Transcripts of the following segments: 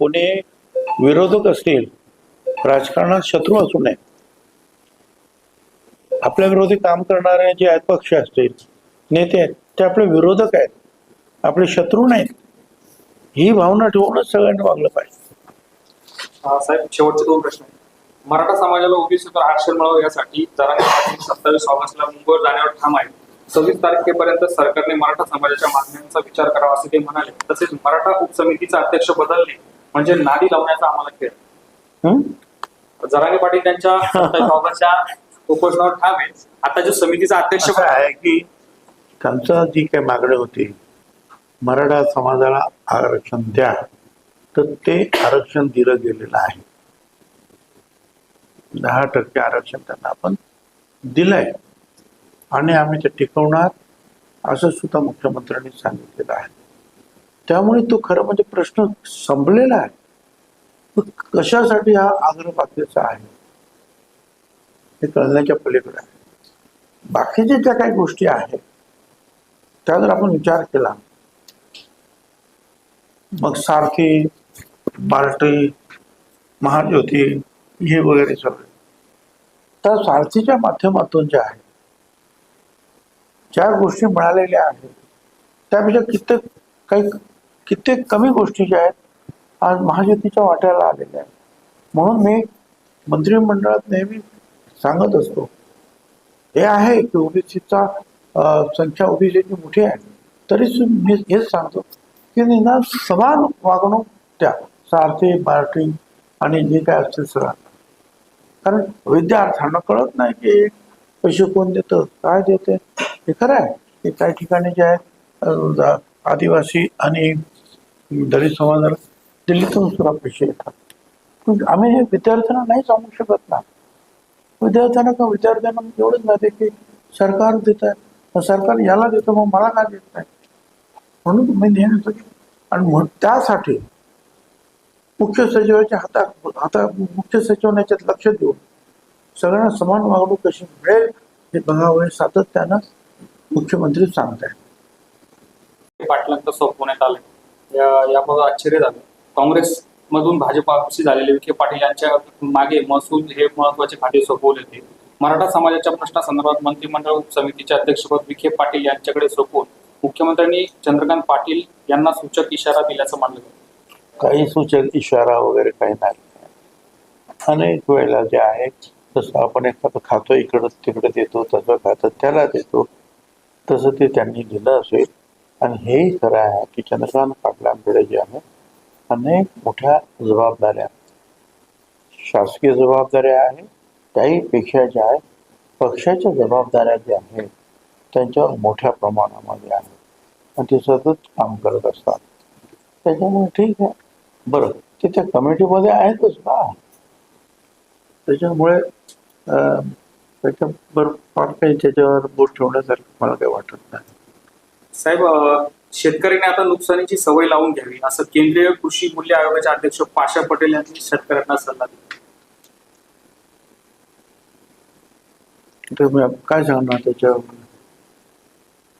कोणी विरोधक असतील राजकारणात शत्रू असू नये. आपल्या विरोधी काम करणारे जे आहेत पक्ष असतील नेते आहेत ते आपले विरोधक आहेत आपले शत्रू नाहीत. ही भावना ठेवूनच सगळ्यांनी वागलं पाहिजे. साहेब शेवटचे दोन प्रश्न मराठा समाजाला ओबीसीवर आरक्षण मिळावं यासाठी जरांगे सत्तावीस ऑगस्टला मुंबईवर जाण्यावर ठाम आहे सव्वीस तारखेपर्यंत सरकारने मराठा समाजाच्या मागण्यांचा विचार करावा असे ते म्हणाले. तसेच मराठा उपसमितीचा अध्यक्ष बदलणे म्हणजे नादी लावण्याचा आम्हाला खेळ? जरांगे पाटील त्यांच्या सत्तावीस ऑगस्टच्या उपोषणावर ठाम आहे आता जो समितीचा अध्यक्ष असं आहे की त्यांचं जी काही मागणी होती मराठा समाजाला आरक्षण द्या तर ते आरक्षण दिलं गेलेलं आहे. दहा टक्के आरक्षण त्यांना आपण दिलंय. आणि आम्ही ते टिकवणार असं सुद्धा मुख्यमंत्र्यांनी सांगितलेलं आहे. त्यामुळे तो खरं म्हणजे प्रश्न संपलेला आहे. कशासाठी हा आग्रह बाकीचा आहे? हे कळण्याच्या पलीकडे आहे. बाकीच्या ज्या काही गोष्टी आहेत त्या जर आपण विचार केला मग सारथी बार्टी महाज्योती हे वगैरे सगळे. तर सारथीच्या माध्यमातून ज्या आहेत ज्या गोष्टी मिळालेल्या आहेत त्यापेक्षा कित्येक काही कित्येक कमी गोष्टी ज्या आहेत आज महाज्योतीच्या वाट्याला आलेल्या आहेत. म्हणून मी मंत्रिमंडळात नेहमी सांगत असतो हे आहे की ओबीसीचा संख्या ओबीसीची मोठी आहे. तरी मी हेच सांगतो की निदान समान वागणूक द्या सारथी पार्टी आणि जे काय असतील सगळं. कारण विद्यार्थ्यांना कळत नाही की पैसे कोण देतं काय देते. हे खरं आहे की काही ठिकाणी जे आहे आदिवासी आणि दलित समाजाला दिल्लीतून सुद्धा पैसे येतात. आम्ही हे विद्यार्थ्यांना नाही सांगू शकत ना. विद्यार्थ्यांना का विद्यार्थ्यांना म्हणजे एवढंच माहिती की सरकार देत आहे सरकार याला देतं मग मला का देत नाही? म्हणून मी नेहमीच आणि त्यासाठी मुख्य सचिवाच्या हातात आता मुख्य सचिवांना याच्यात लक्ष देऊन सगळ्यांना समान वागणूक कशी मिळेल हे बघावं हे सातत्यानं मुख्यमंत्री सांगत आहेत पाटलांचं सोपवण्यात आलं. याबाबत आश्चर्य झालं. काँग्रेस मधून भाजपाशी झालेले विखे पाटील यांच्या मागे महसूल हे महत्त्वाचे खाते सोपवले होते. मराठा समाजाच्या प्रश्नासंदर्भात मंत्रिमंडळ समितीचे अध्यक्षपद विखे पाटील यांच्याकडे सोपवून मुख्यमंत्र्यांनी चंद्रकांत पाटील यांना सूचक इशारा दिल्याचं मानलं काही सूचक इशारा वगैरे काही नाही. अनेक वेळेला जे आहे तसं आपण एखादं खातो इकडं तिकडे देतो तसं खातं त्याला देतो. तसं ते त्यांनी दिलं असेल. आणि हेही खरं आहे की चंद्रकांत पाटलांकडे जे आहे अनेक मोठ्या जबाबदाऱ्या शासकीय जबाबदाऱ्या आहेत त्याही पेक्षा ज्या आहेत पक्षाच्या जबाबदाऱ्या ज्या आहेत त्यांच्या मोठ्या प्रमाणामध्ये आहेत. आणि ते सतत काम करत असतात. त्याच्यामुळे ठीक आहे. बरं ते त्या कमिटीमध्ये आहेतच ना. त्याच्यामुळे अं, बरं फार काही त्याच्यावर बोट ठेवण्यासारखं मला काही वाटत नाही. साहेब शेतकऱ्यांनी आता नुकसानीची सवय लावून घ्यावी. असं केंद्रीय कृषी मूल्य आयोगाचे अध्यक्ष पाशा पटेल यांनी शेतकऱ्यांना सल्ला दिला. काय सांगणार त्याच्यावर?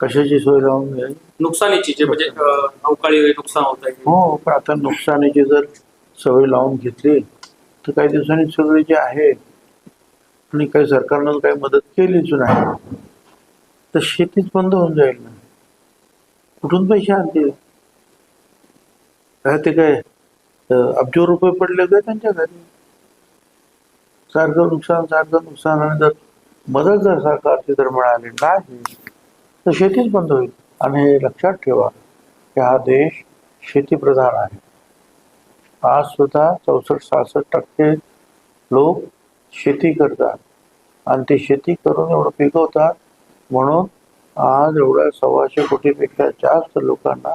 कशाची सोय लावून घ्यावी? नुकसानीची जे म्हणजे अवकाळी नुकसान होत आहे हो पण आता नुकसानीची जर सवय लावून घेतली तर काही दिवसांनी सगळे जे आहे आणि काही सरकारनं काही मदत केलीच नाही तर शेतीच बंद होऊन जाईल ना. कुठून पैसे आणतील काय ते काय अब्जो रुपये पडले काय त्यांच्या घरी? सारखं नुकसान सारखं नुकसान आणि जर मदत जर सरकारची जर मिळाली नाही तर शेतीच बंद होईल. आणि हे लक्षात ठेवा की हा देश शेतीप्रधान आहे. आज सुद्धा चौसष्ट सहासष्ट टक्के लोक शेती करतात. आणि ते शेती करून एवढं पिकवतात म्हणून आज एवढ्या सव्वाशे कोटीपेक्षा जास्त लोकांना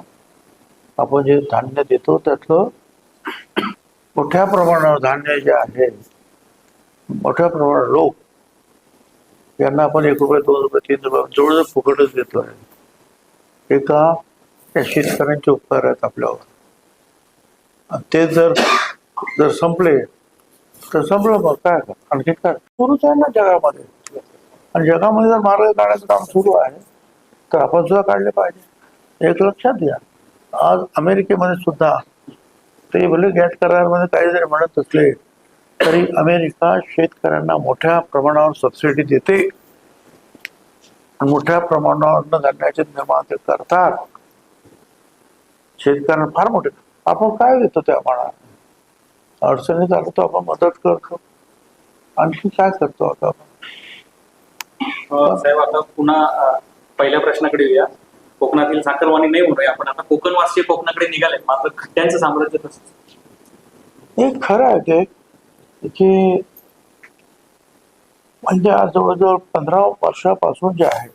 आपण जे धान्य देतो त्यातलं मोठ्या प्रमाणावर धान्य जे आहे मोठ्या प्रमाणात लोक यांना आपण एक रुपये दोन रुपये तीन रुपये जवळजवळ फुकटच देतो आहे एका त्या शेतकऱ्यांचे उपकार आहेत आपल्यावर. आणि ते जर जर संपले तर संपलं मग काय? आणखी काय? सुरूच आहे ना जगामध्ये. आणि जगामध्ये जर मार्ग काढायचं काम सुरू आहे तर आपण सुद्धा काढले पाहिजे. एक लक्षात घ्या. आज अमेरिकेमध्ये सुद्धा ते भले गॅस करारामध्ये काही जरी म्हणत असले तरी अमेरिका शेतकऱ्यांना मोठ्या प्रमाणावर सबसिडी देते. मोठ्या प्रमाणावर धान्याचे निर्माण ते करतात. शेतकऱ्यांना फार मोठे. आपण काय देतो त्या प्रमाणात अडचणीत आलो तर आपण मदत करतो. आणखी काय करतो आता आपण? हो, साहेब आता पुन्हा पहिल्या प्रश्नाकडे येऊया. कोकणातील साखरवाणी नाही म्हणूया आपण आता कोकणवासी कोकणाकडे निघाले मात्र खड्ड्यांचं साम्राज्य तसंच हे खरं आहे ते की म्हणजे आज जवळजवळ पंधरा वर्षापासून जे आहे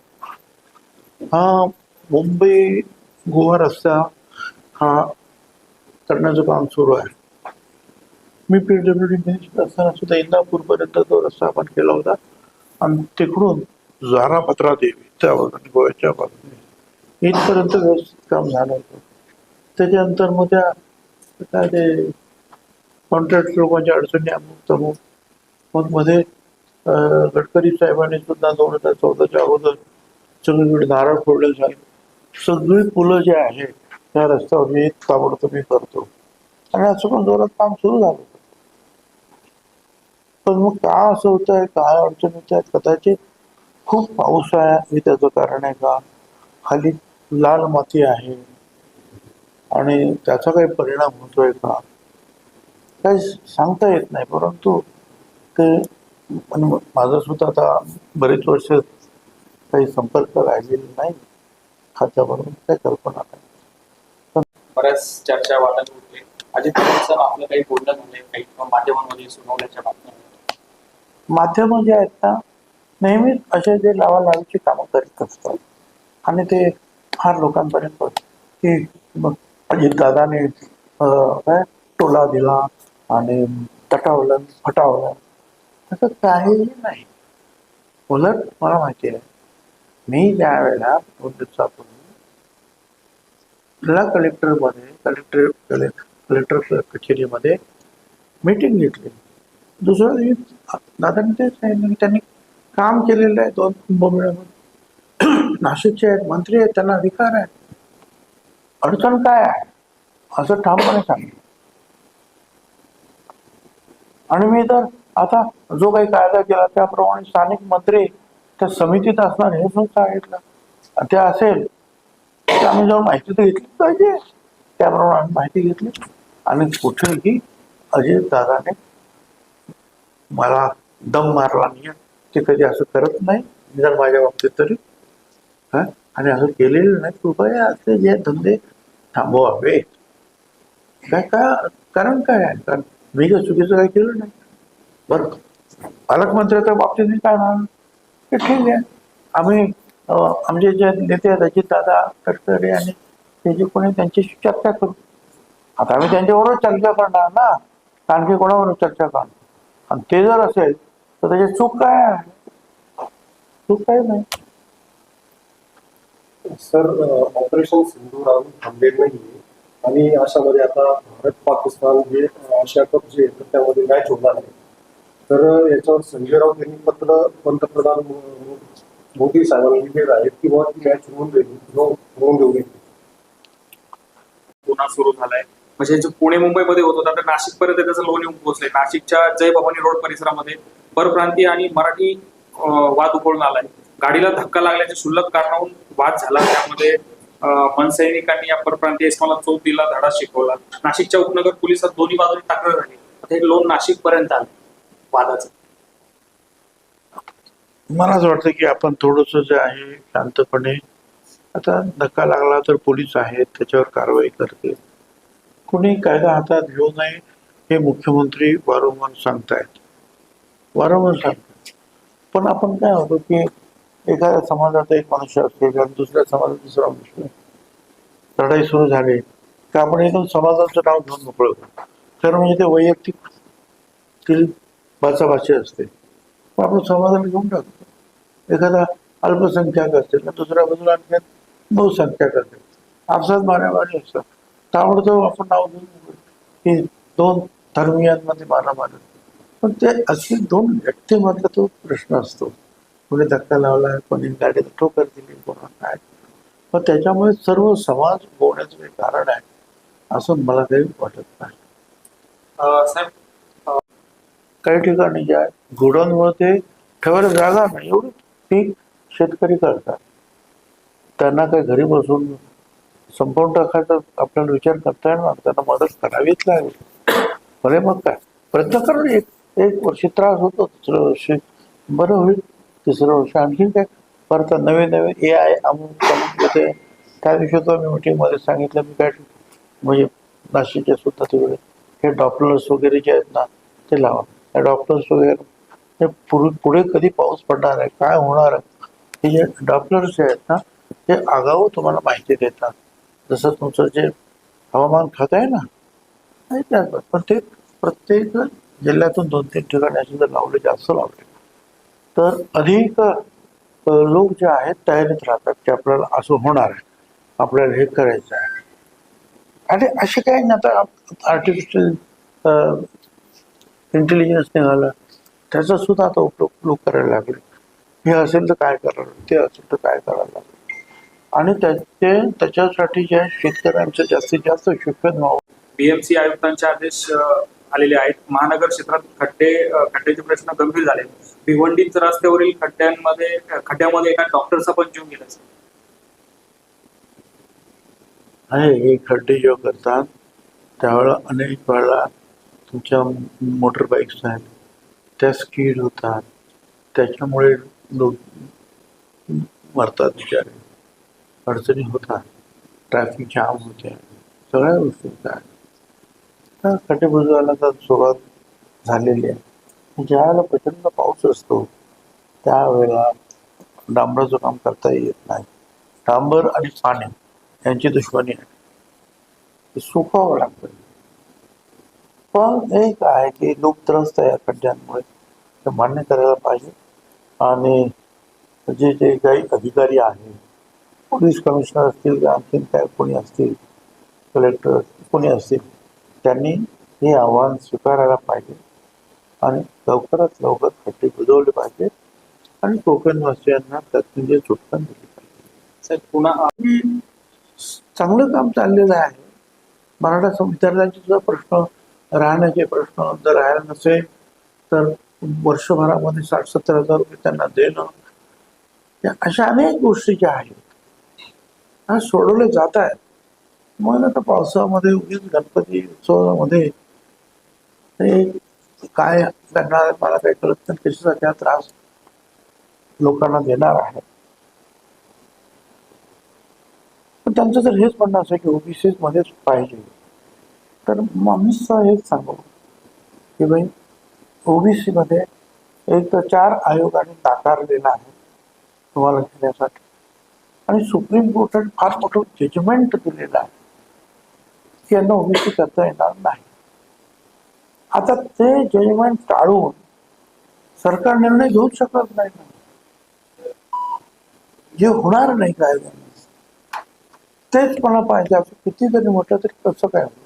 हा मुंबई गोवा रस्ता हा करण्याचं काम सुरू आहे. मी पीडब्ल्यू डी मिनिस्टर असताना सुद्धा इंदापूरपर्यंत तो रस्ता आपण केला होता. आणि तिकडून जारापत्रा देवी त्या गोव्याच्या बाजूने. इथपर्यंत व्यवस्थित काम झालं होतं. त्याच्यानंतर मग त्या काय ते कॉन्ट्रॅक्ट लोकांच्या अडचणी अमुक तमुक मग मध्ये गडकरी साहेबांनी सुद्धा दोन हजार चौदाच्या अगोदर सगळीकडे नारळ फोडले झाले. सगळी पुलं जे आहे त्या रस्त्यावर मी ताबडतोब मी करतो. आणि असं पण जोरात काम सुरू झालं. होतं. पण मग का असं होत आहे काय अडचण होत आहेत कदाचित खूप पाऊस आहे हे त्याचं कारण आहे का? खाली लाल माती आहे. आणि त्याचा काही परिणाम होतोय का? काही सांगता येत नाही परंतु ते माझा माझं सुद्धा आता बरेच वर्ष काही संपर्क राहिलेला नाही खात्याबरोबर काही कल्पना नाही. बऱ्याच चर्चा वाटत होते. अजित पवारांचं आपलं काही बोलणं झालंय काही माध्यमांमध्ये सुनावण्याच्या बातम्या. माध्यम जे आहेत ना नेहमीच असे जे लावालावीची कामं करीत असतात. आणि ते फार लोकांपर्यंत की मग अजितदादाने काय टोला दिला आणि तटावलं फटावलं. असं काहीही नाही. उलट मला माहिती आहे मी ज्या वेळेला दोन दिवसापूर्वी जिल्हा कलेक्टरमध्ये कलेक्टर कलेक्टर कचेरीमध्ये मीटिंग घेतली. दुसऱ्या दिवशी दादांनी तेच सांगितलं की त्यांनी काम केलेलं आहे दोन कुंभमेळ्यामध्ये. नाशिकचे आहेत मंत्री आहेत त्यांना अधिकार आहे. अडचण काय आहे? असं ठामपणे सांगितलं आणि मी तर आता जो काही कायदा केला त्याप्रमाणे स्थानिक मंत्री त्या समितीत असणार हे पण सांगितलं. ते असेल तर आम्ही जाऊन माहिती तर घेतली पाहिजे. त्याप्रमाणे आम्ही माहिती घेतली. आणि कुठेही अजित दादाने मला दम मारला नाही ते कधी असं करत नाही जर माझ्या बाबतीत तरी. हा? आणि असं केलेलं नाही. कृपया असे जे धंदे थांबवावे काय का कारण काय आहे? कारण मी काय चुकीचं काही केलं नाही. बरं. पालकमंत्र्याच्या बाबतीत मी काय म्हणाल? ठीक आहे. आम्ही आमचे जे नेते आहेत अजित दादा तटकरे आणि ते जे कोणी त्यांच्याशी चर्चा करू. आता आम्ही त्यांच्याबरोबर चर्चा करणार ना. आणखी कोणाबरोबर चर्चा करणार? आणि ते जर असेल तर त्याची चूक काय आहे? चूक काय नाही. सर ऑपरेशन सिंधूर अजून थांबलेलं नाहीये. आणि अशामध्ये आता भारत पाकिस्तान जे आशिया कप जे तर त्यामध्ये मॅच होणार आहे. तर याच्यावर संजय राऊत यांनी पत्र पंतप्रधान मोदी साहेबांना लिहिलेलं आहे की बुवा ती मॅच होऊन देईल होऊन देऊ नये पुन्हा सुरू झालाय. म्हणजे जे पुणे मुंबईमध्ये होत होता तर नाशिक पर्यंत त्याचं लोण येऊन पोहोचलंय? नाशिकच्या जय भवानी रोड परिसरामध्ये परप्रांतीय आणि मराठी वाद उकळून आलाय. गाडीला धक्का लागल्याचे शुल्लक कारणावरून वाद झाला. त्यामध्ये मनसैनिकांनी या परप्रांतीय इस्माला चोप दिला धडा शिकवला. नाशिकच्या उपनगर पोलिसात दोन्ही बाजूने तक्रार झाली आता हे लोन नाशिक पर्यंत आलं वादाचं. मला असं वाटतं की आपण थोडस जे आहे शांतपणे आता धक्का लागला तर पोलीस आहेत त्याच्यावर कारवाई करते कुणी कायदा हातात घेऊ नये हे मुख्यमंत्री वारंवार सांगतायत. वारंवार सांगतात. पण आपण काय होतो की एखाद्या समाजाचा एक मनुष्य असेल किंवा दुसऱ्या समाजात दुसरा मनुष्य लढाई सुरू झाली तर आपण एकदम समाजाचं नाव घेऊन मोकळं होतो तर म्हणजे ते वैयक्तिक भाषाभाषी असते. पण आपण समाजाला घेऊन टाकतो. एखादा अल्पसंख्याक असेल तर दुसऱ्या बाजूला आणखी बहुसंख्याक असेल. आपसात मारामारी असतात. ताबडतोब आपण नाव घेऊन की दोन धर्मियांमध्ये मारामारी पण ते असे दोन व्यक्तीमधला तो प्रश्न असतो. कोणी धक्का लावला कोणी गाडीला ठोकर दिली कोणा काय. पण त्याच्यामुळे सर्व समाज होण्याचं काही कारण आहे असं मला काही वाटत नाही. काही ठिकाणी जे आहे गोडाऊनमुळे ते ठेवायला जागा नाही. एवढं पीक शेतकरी करतात. त्यांना काही घरी बसून संपवून टाकायचा आपल्याला विचार करता येणार त्यांना मदत करावीच लागेल. भले मग काय? प्रयत्न करून एक एक वर्ष त्रास होतो दुसऱ्या वर्षी बरं होईल तिसऱ्या वर्षी आणखी काय. परत नवे नवे ए आय अमुक अमुक येते त्या दिवशी तो मी मीटिंगमध्ये सांगितलं मी काय म्हणजे नाशिकच्या सुद्धा तिकडे हे डॉक्टर्स वगैरे जे आहेत ना ते लावा. या डॉक्टर्स वगैरे हे पुढे पुढे कधी पाऊस पडणार आहे काय होणार आहे? हे जे डॉक्टर्स जे आहेत ना ते आगाऊ तुम्हाला माहिती देतात. जसं तुमचं जे हवामान खातं आहे ना नाही पण ते प्रत्येक जिल्ह्यातून दोन तीन ठिकाणी असे जर लावले जास्त लावले तर अधिक लोक जे आहेत तयारीत राहतात की आपल्याला असं होणार आहे आपल्याला हे करायचं आहे. आणि असे काही नाही आता आर्टिफिशियल इंटेलिजन्स निघालं त्याचा सुद्धा आता उपयोग लोक करायला लागले. हे असेल तर काय करायला ते असेल तर काय करायला लागलं. आणि त्याचे त्याच्यासाठी जे शेतकऱ्यांचं जास्तीत जास्त शिक्षण व्हावं. बीएमसी आयुक्तांचे आदेश आलेले आहेत. महानगर क्षेत्रात खड्डे खड्ड्याचे प्रश्न गंभीर झाले. भिवंडीत रस्त्यावरील खड्ड्यांमध्ये खड्ड्यामध्ये एका डॉक्टरचा पण जीव गेला आहे हे खड्डे जेव्हा करतात त्यावेळेला अनेक वेळा तुमच्या मोटर बाईक्स आहेत त्या स्कीड होतात. त्याच्यामुळे लोक मरतात बिचारे. अडचणी होतात. ट्रॅफिक जाम होते. सगळ्या गोष्टी होतात. आता खड्डे बुजवायला तर सुरुवात झालेली आहे. ज्यावेळेला प्रचंड पाऊस असतो त्यावेळेला डांबराचं काम करता येत नाही. डांबर आणि पाणी यांची दुश्मनी आहे. ते सुकावं लागतं. पण एक आहे की लोक त्रस्त आहे या खड्ड्यांमुळे. ते मान्य करायला पाहिजे. आणि जे जे काही अधिकारी आहेत पोलीस कमिशनर असतील आणखीन काय कोणी असतील कलेक्टर कोणी असतील त्यांनी हे आव्हान स्वीकारायला पाहिजे. आणि लवकरात लवकर खड्डे बुजवले पाहिजे आणि कोकणवासियांना म्हणजे सुटका दिली पाहिजे. पुन्हा चांगलं काम चाललेलं आहे. मराठा विद्यार्थ्यांचे सुद्धा प्रश्न राहण्याचे प्रश्न जर राहायला नसेल तर वर्षभरामध्ये साठ सत्तर हजार रुपये त्यांना देणं या अशा अनेक गोष्टी ज्या आहेत ह्या सोडवल्या जात आहेत. मग आता पावसामध्ये उगीच गणपती उत्सवामध्ये ते काय करणार मला काही कळत नाही. कशाचा त्रास लोकांना देणार आहे. पण त्यांचं जर हेच म्हणणं असं की ओबीसी मध्येच पाहिजे. तर मग आम्ही हेच सांगू. की भाई ओबीसी मध्ये एक तर चार आयोगाने नाकारलेला आहे तुम्हाला घेण्यासाठी आणि सुप्रीम कोर्टाने फार मोठं जजमेंट दिलेलं आहे. की यांना करता येणार नाही. आता ते जजमेंट टाळून सरकार निर्णय घेऊ शकत नाही. जे होणार नाही काय तेच मला पाहिजे. असं किती जरी म्हटलं तरी कसं काय होईल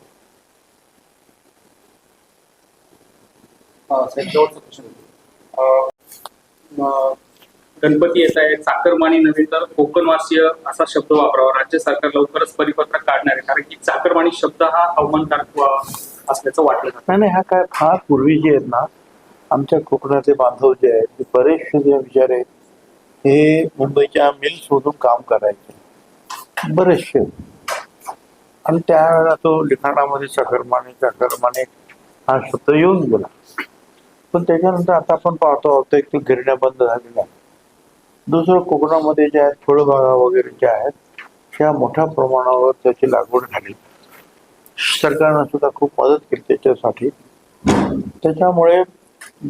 गणपती येत आहे चाकरमानी नव्हे तर कोकणवासीय असा शब्द वापरावा. राज्य सरकार लवकरच परिपत्रक काढणार आहे. कारण की साखरमाणी शब्द हा अवमानकारक असल्याचं वाटलं नाही नाही हा काय फार पूर्वी जे आहेत ना आमच्या कोकणातले बांधव जे आहेत ते बरेचसे जे विचार आहेत हे मुंबईच्या मिल शोधून काम करायचे. बरेचसे. आणि त्यावेळेला तो लिखाणामध्ये चाकरमाने चाकरमाने हा शब्द येऊन गेला. पण त्याच्यानंतर आता आपण पाहतो आहोत एक तो गिरण्या बंद झालेल्या आहेत. दुसरं कोकणामध्ये जे आहेत फळबागा वगैरे ज्या आहेत त्या मोठ्या प्रमाणावर त्याची लागवड झाली. सरकारनं सुद्धा खूप मदत केली त्याच्यासाठी. त्याच्यामुळे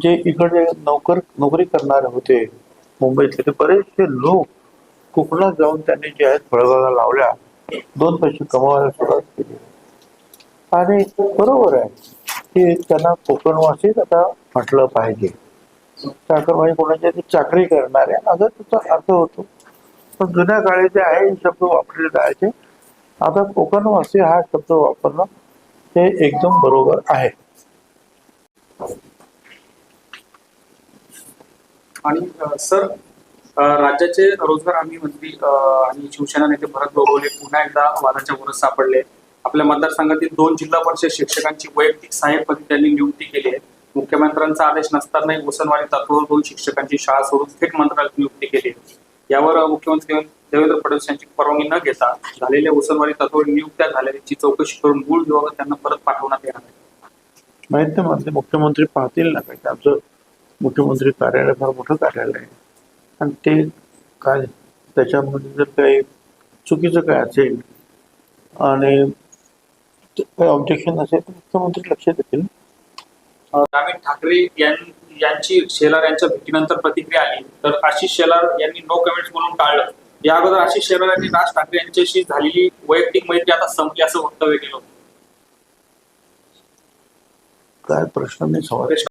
जे इकडे नोकर नोकरी करणारे होते मुंबईतले ते बरेचसे लोक कोकणात जाऊन त्यांनी जे आहेत फळबागा लावल्या दोन पैसे कमवायला सुरुवात केली. आणि बरोबर आहे की त्यांना कोकणवासीच आता म्हटलं पाहिजे. चाकरमाई कोणाच्या चाकरी करणारे. असा त्याचा अर्थ होतो. पण जुन्या काळी जे आहे शब्द वापरले जायचे. आता कोकणवासी हा शब्द वापरणं हे एकदम बरोबर आहे. आणि सर राज्याचे रोजगार हमी मंत्री आणि शिवसेना नेते भरत गोगवले पुन्हा एकदा वादाच्या वरच सापडले. आपल्या मतदारसंघातील दोन जिल्हा परिषद शिक्षकांची वैयक्तिक सहाय्यकपदी त्यांनी नियुक्ती केली आहे. मुख्यमंत्र्यांचा आदेश नसतानाही उसनवाडी तत्वावर दोन शिक्षकांची शाळा सोडून थेट मंत्रालयात नियुक्ती केली. यावर मुख्यमंत्री देवेंद्र- फडणवीस यांची परवानगी न घेता झालेल्या उसनवाडी तत्वावर नियुक्त्या झाल्याची चौकशी करून मूळ विभागात त्यांना परत पाठवण्यात येणार आहे. माहीत नाही मुख्यमंत्री पाहतील ना काही. आमचं मुख्यमंत्री कार्यालय फार मोठं कार्यालय आहे. आणि ते काय त्याच्यामध्ये जर काही चुकीचं काय असेल आणि काही ऑब्जेक्शन असेल तर मुख्यमंत्री लक्ष देतील. ग्रामीण ठाकरे यां- यांची शेलार यांच्या भेटीनंतर प्रतिक्रिया आली. तर आशिष शेलार यांनी नो कमेंट्स बोलून टाळलं. या अगोदर आशिष शेलार यांनी राज ठाकरे यांच्याशी झालेली वैयक्तिक मैत्री आता संपली असं वक्तव्य केलं काय प्रश्न नाही